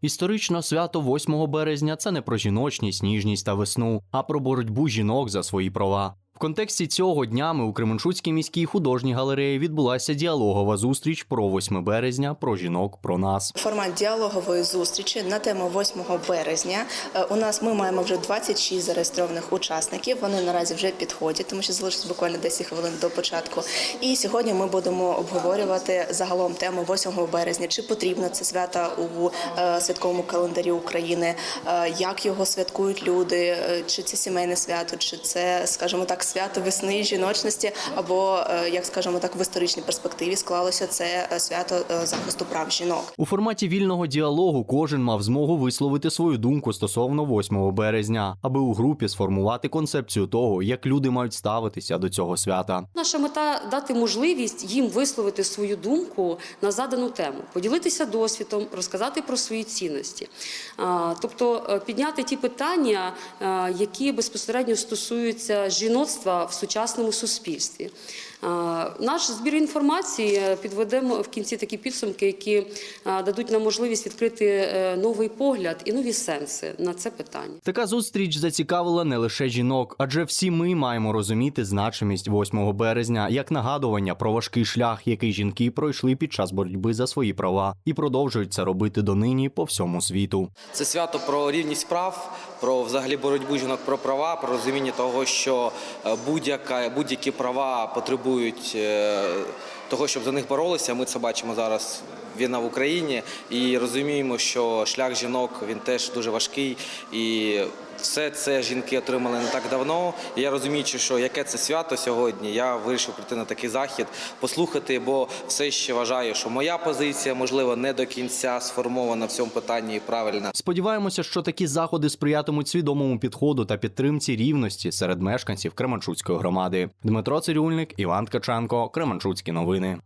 Історично свято 8 березня це не про жіночність, ніжність та весну, а про боротьбу жінок за свої права. В контексті цього днями у Кременчуцькій міській художній галереї відбулася діалогова зустріч про 8 березня, про жінок, про нас. Формат діалогової зустрічі на тему 8 березня. Е, У нас ми маємо вже 26 зареєстрованих учасників. Вони наразі вже підходять, тому що залишилось буквально 10 хвилин до початку. І сьогодні ми будемо обговорювати загалом тему 8 березня. Чи потрібно це свято у е, святковому календарі України? е, Як його святкують люди? Чи це сімейне свято, чи це, скажімо так, свято весни і жіночності, або е, як скажімо так, в історичній перспективі склалося це е, свято е, захисту прав жінок. У форматі вільного діалогу кожен мав змогу висловити свою думку стосовно 8 березня, аби у групі сформувати концепцію того, як люди мають ставитися до цього свята. Наша мета дати можливість їм висловити свою думку на задану тему, поділитися досвідом, розказати про свої цінності, тобто підняти ті питання, які безпосередньо стосуються жіноцтва в сучасному суспільстві. Наш збір інформації е, підведемо в кінці такі підсумки, які е, дадуть нам можливість відкрити е, новий погляд і нові сенси на це питання. Така зустріч зацікавила не лише жінок, адже всі ми маємо розуміти значимість 8 березня як нагадування про важкий шлях, який жінки пройшли під час боротьби за свої права, і продовжують це робити донині по всьому світу. Це свято про рівність прав, про взагалі боротьбу жінок про права, про розуміння того, що е, будь-яка будь-які права потребують е, того, щоб за них боролися. Ми це бачимо зараз. Війна в Україні і розуміємо, що шлях жінок він теж дуже важкий, і все це жінки отримали не так давно. Я розуміючи, що яке це свято сьогодні, я вирішив прийти на такий захід, послухати, бо все ще вважаю, що моя позиція можливо не до кінця сформована в цьому питанні і правильна. Сподіваємося, що такі заходи сприятимуть свідомому підходу та підтримці рівності серед мешканців Кременчуцької громади. Дмитро Цирюльник, Іван Ткаченко, Кременчуцькі новини.